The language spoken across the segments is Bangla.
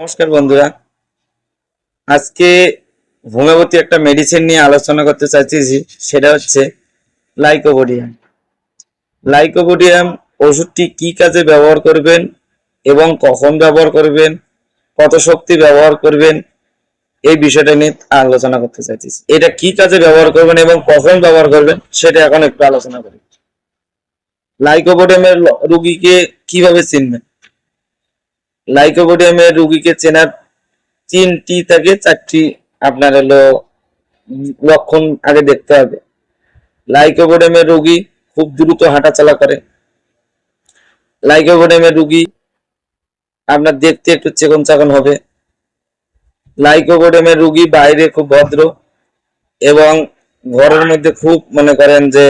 নমস্কার বন্ধুরা। আজকে হোমিওপ্যাথি একটা মেডিসিন নিয়ে আলোচনা করতে চাইছি, সেটা হচ্ছে লাইকোপোডিয়াম লাইকোপোডিয়াম ওষুধটি কি কাজে ব্যবহার করবেন এবং কখন ব্যবহার করবেন, কত শক্তি ব্যবহার করবেন, এই বিষয়টা নিয়ে আলোচনা করতে চাইছি। এটা কি কাজে ব্যবহার করবেন এবং কখন ব্যবহার করবেন, সেটা এখন একটু আলোচনা করি। লাইকোপোডিয়ামের ল- রোগীকে কীভাবে চিনবেন? লাইকোপোডিয়ামের রোগীকে চেনার তিনটি থেকে চারটি আপনার হলো লক্ষণ আগে দেখতে হবে। লাইকোপোডিয়ামের রোগী খুব দ্রুত হাঁটাচলা করে। লাইকোপোডিয়ামের রোগী আপনার দেখতে একটু চেকন চাকন হবে। লাইকোপোডিয়ামের রোগী বাইরে খুব ভদ্র এবং ঘরের মধ্যে খুব মনে করেন যে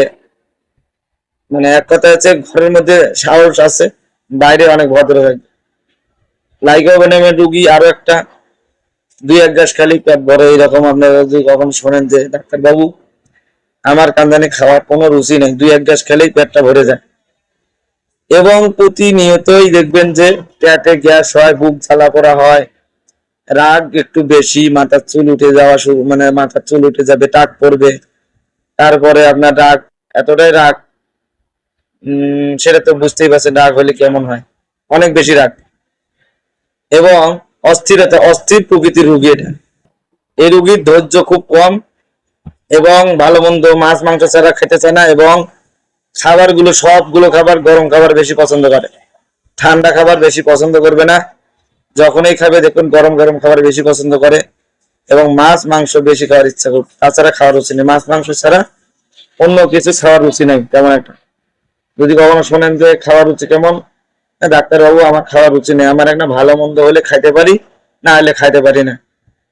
মানে এক কথা হচ্ছে ঘরের মধ্যে সাহস আছে, বাইরে অনেক ভদ্র থাকবে লাইকোপোডিয়ামের রুগী আরও একটা, দুই এক গাছ খালি পেট বড় এইরকম আপনারা যদি কখন শোনেন যে ডাক্তার বাবু আমার কান্দানে খাওয়ার কোনো রুচি নেই, দুই এক গাছ খেলেই পেটটা ভরে যায়। এবং প্রতিনিয়তই দেখবেন যে, পেটে গ্যাস হয়, বুক ঝালা করা হয়, রাগ একটু বেশি, মাথার চুল উঠে যাওয়া শুরু মানে মাথার চুল উঠে যাবে টাক পড়বে। তারপরে আপনার রাগ, এতটাই রাগ, উম, সেটা তো বুঝতেই পারছেন, রাগ হলে কেমন হয়? অনেক বেশি রাগ। এবং অস্থিরতা, অস্থির প্রকৃতির রুগী এটা। এই রুগীর ধৈর্য খুব কম এবং ভালো মন্দ মাছ, মাংস ছাড়া খেতে চায় না এবং খাবারগুলো, সবগুলো খাবার গরম খাবার বেশি পছন্দ করে। ঠান্ডা খাবার বেশি পছন্দ করবে না। যখনই খাবে দেখুন গরম গরম খাবার বেশি পছন্দ করে এবং মাছ, মাংস বেশি খাওয়ার ইচ্ছা করবে। তাছাড়া খাওয়ার রুচি নেই। মাছ, মাংস ছাড়া অন্য কিছু খাওয়ার রুচি নেই, তেমন একটা। যদি কখনো শোনেন যে খাওয়ার রুচি কেমন ডাক্তার বাবু আমার খাওয়ার রুচি নেই। আমার একটা ভালো মন্দ হলে খাইতে পারি, না হলে খাইতে পারি না।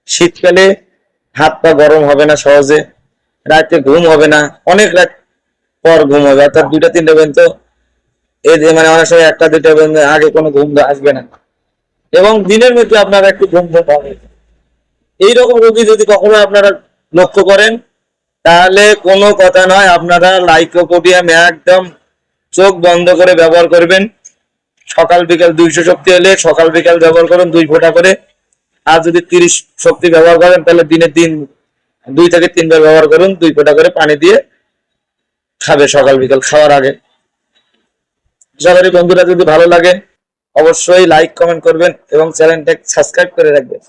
শীতকালে হাত পা গরম হবে না সহজে, রাতে ঘুম হবে না, অনেক রাত পর ঘুম হবে, অর্থাৎ দুইটা, তিনটা পর্যন্ত যে মানে অনেক সময় একটা, দুইটা পর্যন্ত আগে কোনো ঘুম আসবে না। এবং দিনের মধ্যে আপনারা একটু ঘুম ঘুম পাবে এইরকম রোগী যদি কখনো আপনারা লক্ষ্য করেন, তাহলে কোনো কথা নয়, আপনারা লাইকোপোডিয়াম একদম চোখ বন্ধ করে ব্যবহার করবেন। সকাল বিকাল দুইশো শক্তি হলে সকাল বিকাল ব্যবহার করুন, দুই ফোঁটা করে। আর যদি তিরিশ শক্তি ব্যবহার করেন, তাহলে দিনে দিন দুই থেকে তিনবার ব্যবহার করুন, দুই ফোঁটা করে পানি দিয়ে খাবে সকাল বিকাল খাওয়ার আগে। আশা বন্ধুরা যদি ভালো লাগে, অবশ্যই লাইক কমেন্ট করবেন এবং চ্যানেলটা সাবস্ক্রাইব করে রাখবেন।